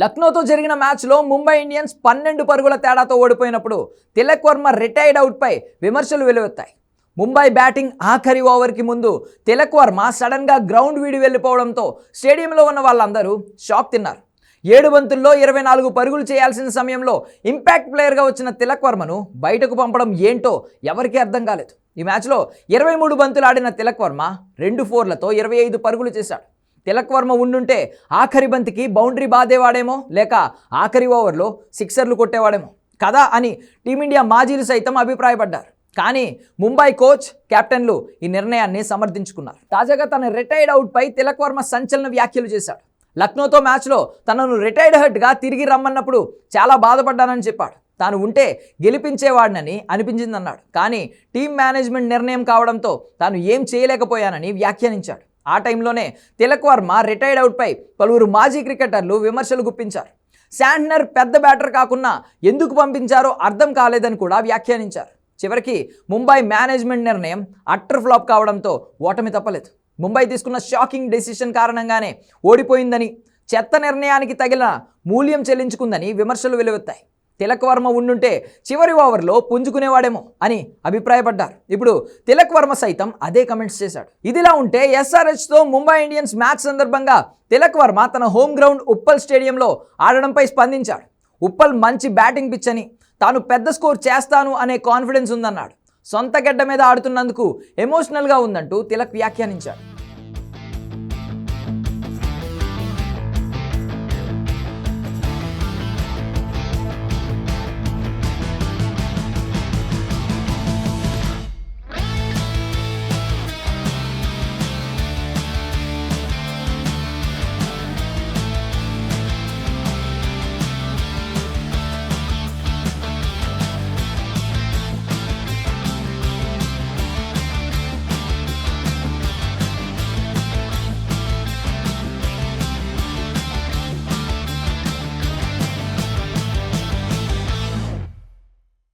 లక్నోతో జరిగిన మ్యాచ్లో ముంబై ఇండియన్స్ పన్నెండు పరుగుల తేడాతో ఓడిపోయినప్పుడు తిలక్ వర్మ రిటైర్డ్ అవుట్పై విమర్శలు వెలువెత్తాయి. ముంబై బ్యాటింగ్ ఆఖరి ఓవర్కి ముందు తిలక్ వర్మ సడన్గా గ్రౌండ్ వీడి వెళ్ళిపోవడంతో స్టేడియంలో ఉన్న వాళ్ళందరూ షాక్ తిన్నారు. ఏడు బంతుల్లో ఇరవై నాలుగు పరుగులు చేయాల్సిన సమయంలో ఇంపాక్ట్ ప్లేయర్గా వచ్చిన తిలక్ వర్మను బయటకు పంపడం ఏంటో ఎవరికీ అర్థం కాలేదు. ఈ మ్యాచ్లో ఇరవై మూడు బంతులు ఆడిన తిలక్ వర్మ రెండు ఫోర్లతో ఇరవై ఐదు పరుగులు చేశాడు. తిలక్ వర్మ ఉండుంటే ఆఖరి బంతికి బౌండరీ బాధేవాడేమో లేక ఆఖరి ఓవర్లో సిక్సర్లు కొట్టేవాడేమో. కదా అని టీమిండియా మాజీలు సైతం అభిప్రాయపడ్డారు. కానీ ముంబై కోచ్ కెప్టెన్లు ఈ నిర్ణయాన్ని సమర్థించుకున్నారు. తాజాగా తన రిటైర్డ్ అవుట్పై తిలక్ వర్మ సంచలన వ్యాఖ్యలు చేశాడు. లక్నోతో మ్యాచ్లో తనను రిటైర్డ్ హెడ్గా తిరిగి రమ్మన్నప్పుడు చాలా బాధపడ్డానని చెప్పాడు. తాను ఉంటే గెలిపించేవాడినని అనిపించిందన్నాడు. కానీ టీం మేనేజ్మెంట్ నిర్ణయం కావడంతో తాను ఏం చేయలేకపోయానని వ్యాఖ్యానించాడు. ఆ టైంలోనే తిలక్ వర్మ రిటైర్డ్ అవుట్పై పలువురు మాజీ క్రికెటర్లు విమర్శలు గుప్పించారు. శాండ్నర్ పెద్ద బ్యాటర్ కాకుండా ఎందుకు పంపించారో అర్థం కాలేదని కూడా వ్యాఖ్యానించారు. చివరికి ముంబై మేనేజ్మెంట్ నిర్ణయం అట్టర్ ఫ్లాప్ కావడంతో ఓటమి తప్పలేదు. ముంబై తీసుకున్న షాకింగ్ డెసిషన్ కారణంగానే ఓడిపోయిందని చెత్త నిర్ణయానికి తగిన మూల్యం చెల్లించుకుందని విమర్శలు వెలువెత్తాయి. తిలక్ వర్మ ఉండుంటే చివరి ఓవర్లో పుంజుకునేవాడేమో అని అభిప్రాయపడ్డారు. ఇప్పుడు తిలక్ వర్మ సైతం అదే కమెంట్స్ చేశాడు. ఇదిలా ఉంటే ఎస్ఆర్హెచ్తో ముంబై ఇండియన్స్ మ్యాచ్ సందర్భంగా తిలక్ వర్మ తన హోమ్ గ్రౌండ్ ఉప్పల్ స్టేడియంలో ఆడడంపై స్పందించాడు ఉప్పల్ మంచి బ్యాటింగ్ పిచ్ అని తాను పెద్ద స్కోర్ చేస్తాను అనే కాన్ఫిడెన్స్ ఉందన్నాడు. సొంత గడ్డ మీద ఆడుతున్నందుకు ఎమోషనల్గా ఉందంటూ తిలక్ వ్యాఖ్యానించాడు